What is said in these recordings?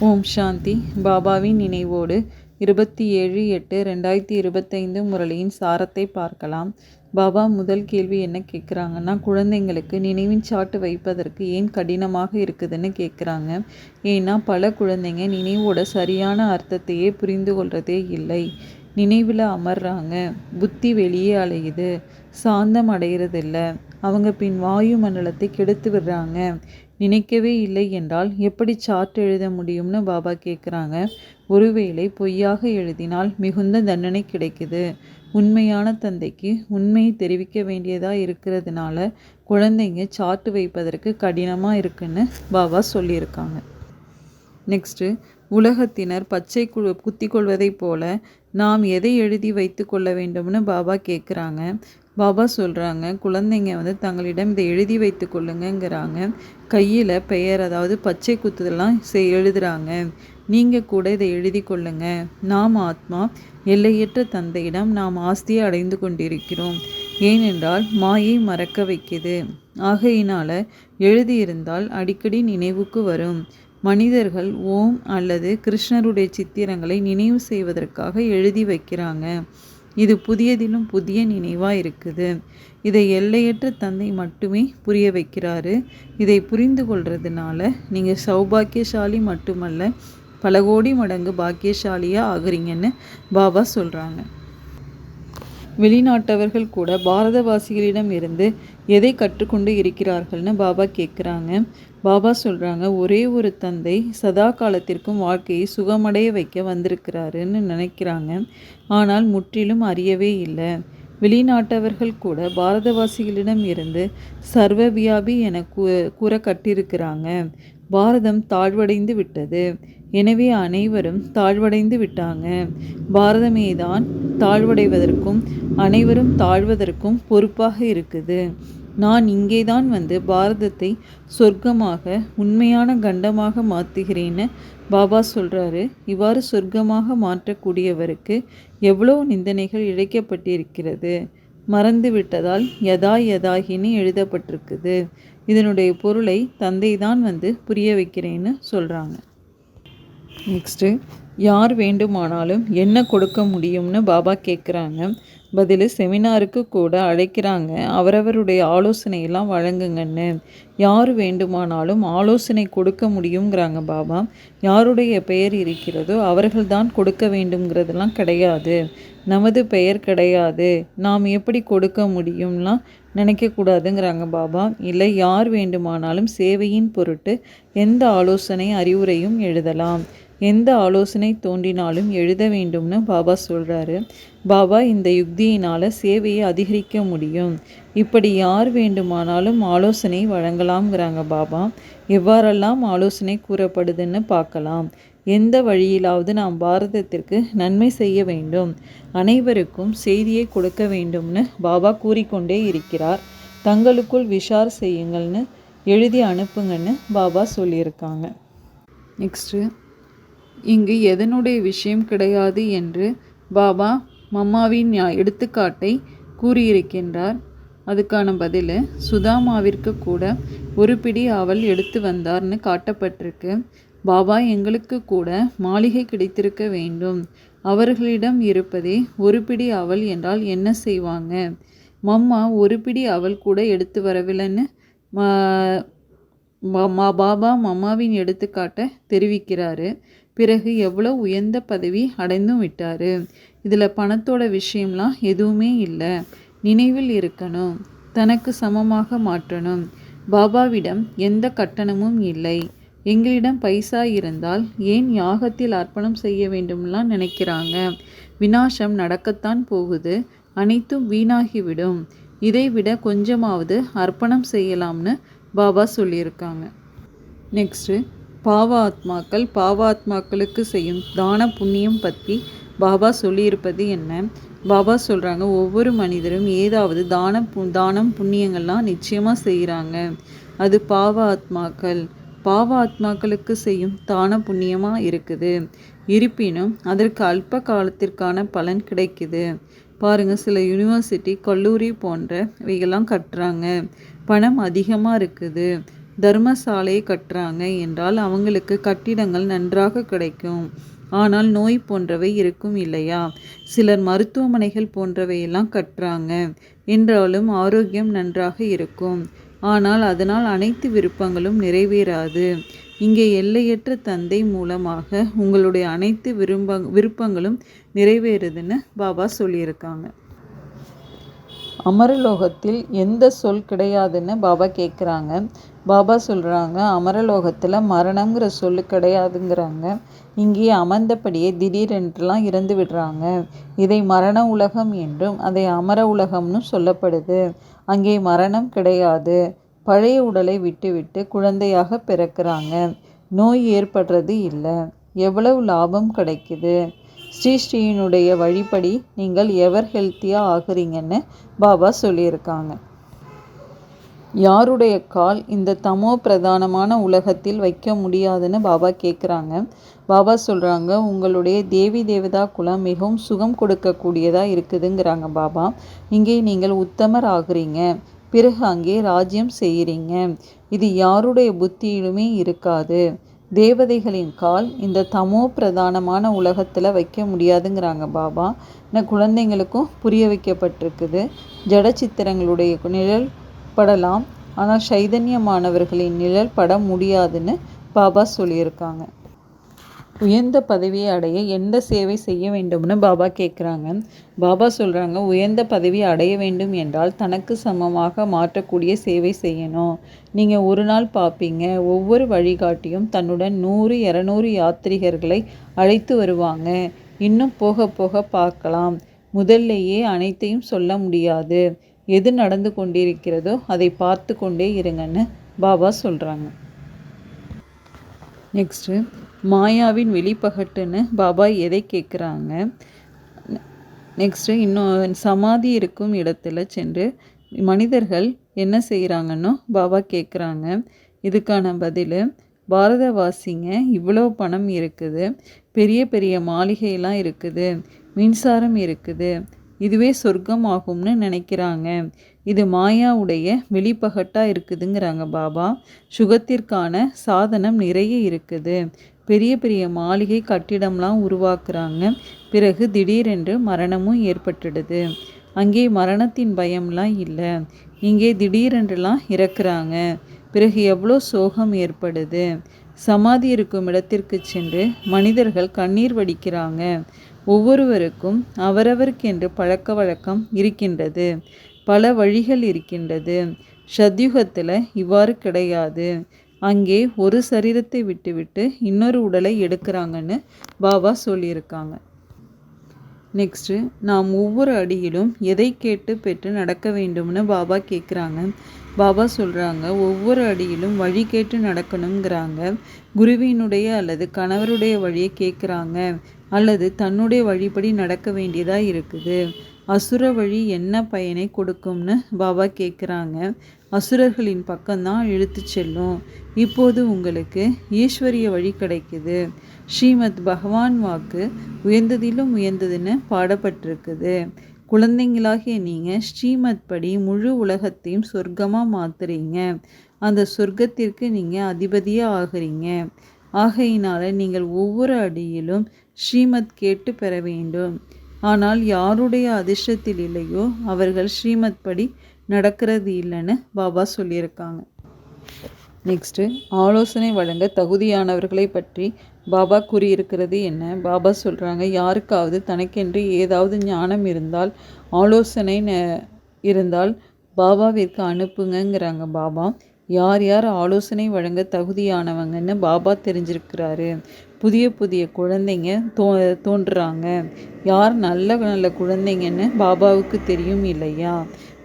ஓம் சாந்தி. பாபாவின் நினைவோடு இருபத்தி ஏழு எட்டு ரெண்டாயிரத்தி இருபத்தைந்து முரளியின் சாரத்தை பார்க்கலாம். பாபா முதல் கேள்வி என்ன கேட்குறாங்கன்னா குழந்தைங்களுக்கு நினைவின் சாட்டு வைப்பதற்கு ஏன் கடினமாக இருக்குதுன்னு கேட்குறாங்க. ஏன்னா பல குழந்தைங்க நினைவோட சரியான அர்த்தத்தையே புரிந்து கொள்கிறதே இல்லை. நினைவில் அமர்றாங்க. புத்தி வெளியே அலையுது. சாந்தம் அடைகிறதில்ல அவங்க பின் வாயு மண்டலத்தை கெடுத்து விடுறாங்க. நினைக்கவே இல்லை என்றால் எப்படி சார்ட் எழுத முடியும்னு பாபா கேட்குறாங்க ஒருவேளை பொய்யாக எழுதினால் மிகுந்த தண்டனை கிடைக்குது. உண்மையான தந்தைக்கு உண்மையை தெரிவிக்க வேண்டியதாக இருக்கிறதுனால குழந்தைங்க சார்ட் வைப்பதற்கு கடினமாக இருக்குன்னு பாபா சொல்லியிருக்காங்க. நெக்ஸ்ட்டு உலகத்தினர் பச்சை கு குத்தி கொள்வதைப் போல நாம் எதை எழுதி வைத்து கொள்ள வேண்டும்னு பாபா கேட்குறாங்க பாபா சொல்கிறாங்க குழந்தைங்க வந்து தங்களிடம் இதை எழுதி வைத்து கொள்ளுங்கங்கிறாங்க. கையில் பெயர் அதாவது பச்சை குத்துதெல்லாம் செய் எழுதுகிறாங்க நீங்கள் கூட இதை எழுதி கொள்ளுங்க. நாம் ஆத்மா எல்லையற்ற தந்தையிடம் நாம் ஆஸ்தியை அடைந்து கொண்டிருக்கிறோம். ஏனென்றால் மாயை மறக்க வைக்குது. ஆகையினால் எழுதியிருந்தால் அடிக்கடி நினைவுக்கு வரும். மனிதர்கள் ஓம் அல்லது கிருஷ்ணருடைய சித்திரங்களை நினைவு செய்வதற்காக எழுதி வைக்கிறாங்க. இது புதியதிலும் புதிய நினைவாக இருக்குது. இதை எல்லையற்ற தந்தை மட்டுமே புரிய வைக்கிறாரு. இதை புரிந்து கொள்றதுனால நீங்கள் சௌபாக்கியசாலி மட்டுமல்ல பல கோடி மடங்கு பாக்கியசாலியாக ஆகுறீங்கன்னு பாபா சொல்கிறாங்க வெளிநாட்டவர்கள் கூட பாரதவாசிகளிடம் இருந்து எதை கற்றுக்கொண்டு இருக்கிறார்கள்னு பாபா கேட்குறாங்க பாபா சொல்கிறாங்க ஒரே ஒரு தந்தை சதா காலத்திற்கும் வாழ்க்கையை சுகமடைய வைக்க வந்திருக்கிறாருன்னு நினைக்கிறாங்க. ஆனால் முற்றிலும் அறியவே இல்லை. வெளிநாட்டவர்கள் கூட பாரதவாசிகளிடம் இருந்து சர்வவியாபி என கூ கூற கட்டிருக்கிறாங்க பாரதம் தாழ்வடைந்து விட்டது. எனவே அனைவரும் தாழ்வடைந்து விட்டாங்க. பாரதமே தான் தாழ்வடைவதற்கும் அனைவரும் தாழ்வதற்கும் பொறுப்பாக இருக்குது. நான் இங்கே தான் வந்து பாரதத்தை சொர்க்கமாக உண்மையான கண்டமாக மாற்றுகிறேன்னு பாபா சொல்கிறாரு இவ்வாறு சொர்க்கமாக மாற்றக்கூடியவருக்கு எவ்வளோ நிந்தனைகள் இழைக்கப்பட்டிருக்கிறது? மறந்து விட்டதால் யதா யதாகின்னு எழுதப்பட்டிருக்குது. இதனுடைய பொருளை தந்தை தான் வந்து புரிய வைக்கிறேன்னு சொல்கிறாங்க நெக்ஸ்ட்டு யார் வேண்டுமானாலும் என்ன கொடுக்க முடியும்னு பாபா கேட்குறாங்க பதில் செமினாருக்கு கூட அழைக்கிறாங்க. அவரவருடைய ஆலோசனையெல்லாம் வழங்குங்கன்னு. யார் வேண்டுமானாலும் ஆலோசனை கொடுக்க முடியுங்கிறாங்க பாபா. யாருடைய பெயர் இருக்கிறதோ அவர்கள்தான் கொடுக்க வேண்டுங்கிறதெல்லாம் கிடையாது. நமது பெயர் கிடையாது. நாம் எப்படி கொடுக்க முடியும்லாம் நினைக்கக்கூடாதுங்கிறாங்க பாபா. இல்லை யார் வேண்டுமானாலும் சேவையின் பொருட்டு எந்த ஆலோசனை அறிவுரையும் எழுதலாம். எந்த ஆலோசனை தோன்றினாலும் எழுத வேண்டும்னு பாபா சொல்கிறாரு பாபா இந்த யுக்தியினால் சேவையை அதிகரிக்க முடியும். இப்படி யார் வேண்டுமானாலும் ஆலோசனை வழங்கலாம்ங்கிறாங்க பாபா. எவ்வாறெல்லாம் ஆலோசனை கூறப்படுதுன்னு பார்க்கலாம். எந்த வழியிலாவது நாம் பாரதத்திற்கு நன்மை செய்ய வேண்டும். அனைவருக்கும் செய்தியை கொடுக்க வேண்டும்னு பாபா கூறிக்கொண்டே இருக்கிறார். தங்களுக்குள் விஷார் செய்யுங்கள்னு எழுதி அனுப்புங்கன்னு பாபா சொல்லியிருக்காங்க. நெக்ஸ்ட்டு இங்கு எதனுடைய விஷயம் கிடையாது என்று பாபா மம்மாவின் எடுத்துக்காட்டை கூறியிருக்கின்றார். அதுக்கான பதில் சுதாமாவிற்கு கூட ஒரு பிடி அவள் எடுத்து வந்தார்னு காட்டப்பட்டிருக்கு. பாபா எங்களுக்கு கூட மாளிகை கிடைத்திருக்க வேண்டும். அவர்களிடம் இருப்பதே ஒரு பிடி அவள் என்றால் என்ன செய்வாங்க? மம்மா ஒரு பிடி அவள் கூட எடுத்து வரவில்லைன்னு பாபா மம்மாவின் எடுத்துக்காட்டை தெரிவிக்கிறாரு. பிறகு எவ்வளோ உயர்ந்த பதவி அடைந்தும் விட்டார்? இதில் பணத்தோட விஷயம்லாம் எதுவுமே இல்லை. நினைவில் இருக்கணும். தனக்கு சமமாக மாற்றணும். பாபாவிடம் எந்த கட்டணமும் இல்லை. எங்களிடம் பைசா இருந்தால் ஏன் யாகத்தில் அர்ப்பணம் செய்ய வேண்டும்லாம் நினைக்கிறாங்க. வினாசம் நடக்கத்தான் போகுது. அனைத்தும் வீணாகிவிடும். இதைவிட கொஞ்சமாவது அர்ப்பணம் செய்யலாம்னு பாபா சொல்லியிருக்காங்க. நெக்ஸ்ட்டு பாவ ஆத்மாக்கள் பாவாத்மாக்களுக்கு செய்யும் தான புண்ணியம் பற்றி பாபா சொல்லியிருப்பது என்ன? பாபா சொல்கிறாங்க ஒவ்வொரு மனிதரும் ஏதாவது தான பு தானம் புண்ணியங்கள்லாம் நிச்சயமாக செய்கிறாங்க அது பாவ ஆத்மாக்கள் பாவ ஆத்மாக்களுக்கு செய்யும் தான புண்ணியமாக இருக்குது. இருப்பினும் அதற்கு அல்ப காலத்திற்கான பலன் கிடைக்குது. பாருங்கள் சில யூனிவர்சிட்டி கல்லூரி போன்றவைகள்லாம் கட்டுறாங்க பணம் அதிகமாக இருக்குது. தர்மசாலையை கட்டுறாங்க என்றால் அவங்களுக்கு கட்டிடங்கள் நன்றாக கிடைக்கும். ஆனால் நோய் போன்றவை இருக்கும் இல்லையா? சிலர் மருத்துவமனைகள் போன்றவையெல்லாம் கட்டுறாங்க. என்றாலும் ஆரோக்கியம் நன்றாக இருக்கும். ஆனால் அதனால் அனைத்து விருப்பங்களும் நிறைவேறாது. இங்கே எல்லையற்ற தந்தை மூலமாக உங்களுடைய அனைத்து விரும்ப விருப்பங்களும் நிறைவேறுதுன்னு பாபா சொல்லியிருக்காங்க. அமரலோகத்தில் எந்த சொல் கிடையாதுன்னு பாபா கேட்குறாங்க பாபா சொல்கிறாங்க அமரலோகத்தில் மரணங்கிற சொல் கிடையாதுங்கிறாங்க. இங்கே அமர்ந்தபடியே திடீரென்றுலாம் இறந்து விடுறாங்க. இதை மரண உலகம் என்றும் அதை அமர உலகம்னு சொல்லப்படுது. அங்கே மரணம் கிடையாது. பழைய உடலை விட்டுவிட்டு குழந்தையாக பிறக்கிறாங்க. நோய் ஏற்படுறது இல்லை. எவ்வளவு லாபம் கிடைக்குது. ஸ்ரீ ஸ்ரீயினுடைய வழிப்படி நீங்கள் எவர் ஹெல்த்தியாக ஆகுறீங்கன்னு பாபா சொல்லியிருக்காங்க. யாருடைய கால் இந்த தமோ பிரதானமான உலகத்தில் வைக்க முடியாதுன்னு பாபா கேட்குறாங்க பாபா சொல்கிறாங்க உங்களுடைய தேவி தேவதா குலம் மிகவும் சுகம் கொடுக்கக்கூடியதாக இருக்குதுங்கிறாங்க பாபா. இங்கே நீங்கள் உத்தமர் ஆகுறீங்க. பிறகு அங்கே ராஜ்யம் செய்கிறீங்க இது யாருடைய புத்தியிலுமே இருக்காது. தேவதைகளின் கால் இந்த தமோ பிரதானமான உலகத்தில் வைக்க முடியாதுங்கிறாங்க பாபா. இந்த குழந்தைங்களுக்கும் புரிய வைக்கப்பட்டிருக்குது. ஜட சித்திரங்களுடைய நிழல் படலாம். ஆனால் சைதன்யமானவர்களின் நிழல் பட முடியாதுன்னு பாபா சொல்லியிருக்காங்க. உயர்ந்த பதவியை அடைய எந்த சேவை செய்ய வேண்டும்னு பாபா கேட்குறாங்க பாபா சொல்கிறாங்க உயர்ந்த பதவி அடைய வேண்டும் என்றால் தனக்கு சமமாக மாற்றக்கூடிய சேவை செய்யணும். நீங்கள் ஒரு நாள் பார்ப்பீங்க ஒவ்வொரு வழிகாட்டியும் தன்னுடன் நூறு இரநூறு யாத்ரிகர்களை அழைத்து வருவாங்க. இன்னும் போக போக பார்க்கலாம். முதல்லையே அனைத்தையும் சொல்ல முடியாது. எது நடந்து கொண்டிருக்கிறதோ அதை பார்த்து கொண்டே இருங்கன்னு பாபா சொல்கிறாங்க நெக்ஸ்ட்டு மாயாவின் வெளிப்பகட்டுன்னு பாபா எதை கேட்குறாங்க நெக்ஸ்ட்டு இன்னும் சமாதி இருக்கும் இடத்துல சென்று மனிதர்கள் என்ன செய்கிறாங்கன்னு பாபா கேட்குறாங்க இதுக்கான பதில் பாரதவாசிங்க இவ்வளோ பணம் இருக்குது பெரிய பெரிய மாளிகையெல்லாம் இருக்குது மின்சாரம் இருக்குது இதுவே சொர்க்கம் ஆகும்னு நினைக்கிறாங்க. இது மாயாவுடைய வெளிப்பகட்டாக இருக்குதுங்கிறாங்க பாபா. சுகத்திற்கான சாதனம் நிறைய இருக்குது. பெரிய பெரிய மாளிகை கட்டிடம்லாம் உருவாக்குறாங்க. பிறகு திடீரென்று மரணமும் ஏற்பட்டுடுது. அங்கே மரணத்தின் பயம்லாம் இல்லை. இங்கே திடீரென்றுலாம் இறக்குறாங்க. பிறகு எவ்வளோ சோகம் ஏற்படுது. சமாதி இருக்கும் இடத்திற்கு சென்று மனிதர்கள் கண்ணீர் வடிக்கிறாங்க. ஒவ்வொருவருக்கும் அவரவருக்கென்று பழக்க வழக்கம் இருக்கின்றது. பல வழிகள் இருக்கின்றது. சத்யுகத்தில் இவ்வாறு கிடையாது. அங்கே ஒரு சரீரத்தை விட்டுவிட்டு இன்னொரு உடலை எடுக்கிறாங்கன்னு பாபா சொல்லியிருக்காங்க. நெக்ஸ்ட்டு நாம் ஒவ்வொரு அடியிலும் எதை கேட்டு பெற்று நடக்க வேண்டும்னு பாபா கேட்குறாங்க. பாபா சொல்கிறாங்க ஒவ்வொரு அடியிலும் வழி கேட்டு நடக்கணுங்கிறாங்க குருவினுடைய அல்லது கணவருடைய வழியை கேட்குறாங்க. அல்லது தன்னுடைய வழிபடி நடக்க வேண்டியதாக இருக்குது. அசுர வழி என்ன பயனை கொடுக்கும்னு பாபா கேட்குறாங்க. அசுரர்களின் பக்கம்தான் இழுத்து செல்லும். இப்போது உங்களுக்கு ஈஸ்வரிய வழி கிடைக்குது. ஸ்ரீமத் பகவான் வாக்கு உயர்ந்ததிலும் உயர்ந்ததுன்னு பாடப்பட்டிருக்குது. குழந்தைங்களாகிய நீங்கள் ஸ்ரீமத் படி முழு உலகத்தையும் சொர்க்கமாக மாற்றுறீங்க அந்த சொர்க்கத்திற்கு நீங்கள் அதிபதியாக ஆகிறீங்க. ஆகையினால் நீங்கள் ஒவ்வொரு அடியிலும் ஸ்ரீமத் கேட்டு பெற வேண்டும். ஆனால் யாருடைய அதிர்ஷ்டத்தில் இல்லையோ அவர்கள் ஸ்ரீமத் படி நடக்கிறது இல்லைன்னு பாபா சொல்லியிருக்காங்க. நெக்ஸ்ட்டு ஆலோசனை வழங்க தகுதியானவர்களை பற்றி பாபா கூறியிருக்கிறது என்ன? பாபா சொல்கிறாங்க யாருக்காவது தனக்கென்று ஏதாவது ஞானம் இருந்தால் ஆலோசனை இருந்தால் பாபாவிற்கு அனுப்புங்கங்கிறாங்க பாபா. யார் யார் ஆலோசனை வழங்க தகுதியானவங்கன்னு பாபா தெரிஞ்சிருக்கிறாரு. புதிய புதிய குழந்தைங்க தோ தோன்றுறாங்க. யார் நல்ல நல்ல குழந்தைங்கன்னு பாபாவுக்கு தெரியும் இல்லையா?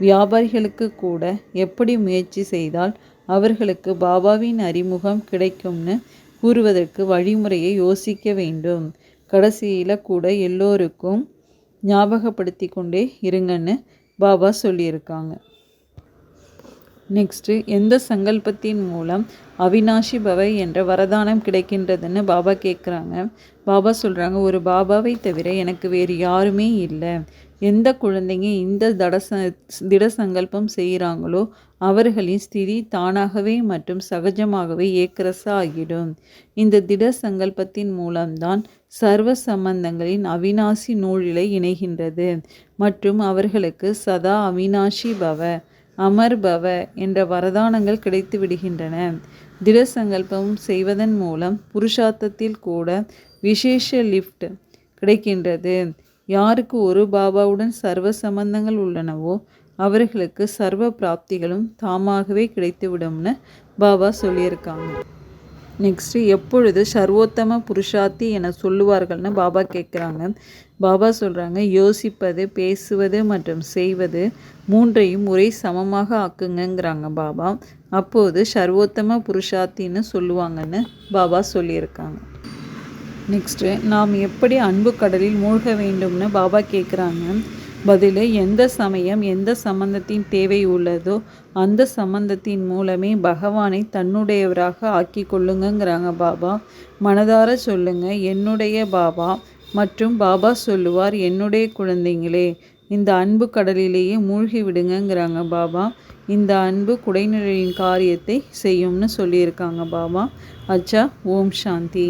வியாபாரிகளுக்கு கூட எப்படி முயற்சி செய்தால் அவர்களுக்கு பாபாவின் அறிமுகம் கிடைக்கும்னு கூறுவதற்கு வழிமுறையை யோசிக்க வேண்டும். கடைசியில் கூட எல்லோருக்கும் ஞாபகப்படுத்தி கொண்டே இருங்கன்னு பாபா சொல்லியிருக்காங்க. நெக்ஸ்ட்டு எந்த சங்கல்பத்தின் மூலம் அவினாஷி பவை என்ற வரதானம் கிடைக்கின்றதுன்னு பாபா கேட்குறாங்க பாபா சொல்கிறாங்க ஒரு பாபாவை தவிர எனக்கு வேறு யாருமே இல்லை. எந்த குழந்தைங்க இந்த தடச திட சங்கல்பம் செய்கிறாங்களோ அவர்களின் ஸ்திதி தானாகவே மற்றும் சகஜமாகவே ஏக்கரசாகிடும். இந்த திட சங்கல்பத்தின் மூலம்தான் சர்வ சம்பந்தங்களின் அவினாசி நூலிலை இணைகின்றது. மற்றும் அவர்களுக்கு சதா அவினாஷி பவ அமர் பவ என்ற வரதானங்கள் கிடைத்து விடுகின்றன. திட சங்கல்பம் செய்வதன் மூலம் புருஷார்த்தத்தில் கூட விசேஷ லிஃப்ட் கிடைக்கின்றது. யாருக்கு ஒரு பாபாவுடன் சர்வ சம்பந்தங்கள் உள்ளனவோ அவர்களுக்கு சர்வ பிராப்திகளும் தாமாகவே கிடைத்துவிடும்னு பாபா சொல்லியிருக்காங்க. நெக்ஸ்ட்டு எப்பொழுது சர்வோத்தம புருஷார்த்தி என சொல்லுவார்கள்னு பாபா கேட்குறாங்க. பாபா சொல்கிறாங்க யோசிப்பது பேசுவது மற்றும் செய்வது மூன்றையும் ஒரே சமமாக ஆக்குங்கிறாங்க பாபா. அப்போது சர்வோத்தம புருஷார்த்தின்னு சொல்லுவாங்கன்னு பாபா சொல்லியிருக்காங்க. நெக்ஸ்ட்டு நாம் எப்படி அன்பு கடலில் மூழ்க வேண்டும்னு பாபா கேட்குறாங்க பதில் எந்த சமயம் எந்த சம்பந்தத்தின் தேவை உள்ளதோ அந்த சம்பந்தத்தின் மூலமே பகவானை தன்னுடையவராக ஆக்கி கொள்ளுங்கங்கிறாங்க பாபா. மனதார சொல்லுங்க என்னுடைய பாபா மற்றும் பாபா சொல்லுவார் என்னுடைய குழந்தைங்களே இந்த அன்பு கடலிலேயே மூழ்கி விடுங்கிறாங்க பாபா. இந்த அன்பு குடைநிலையின் காரியத்தை செய்யும்னு சொல்லியிருக்காங்க பாபா. அச்சா ஓம் சாந்தி.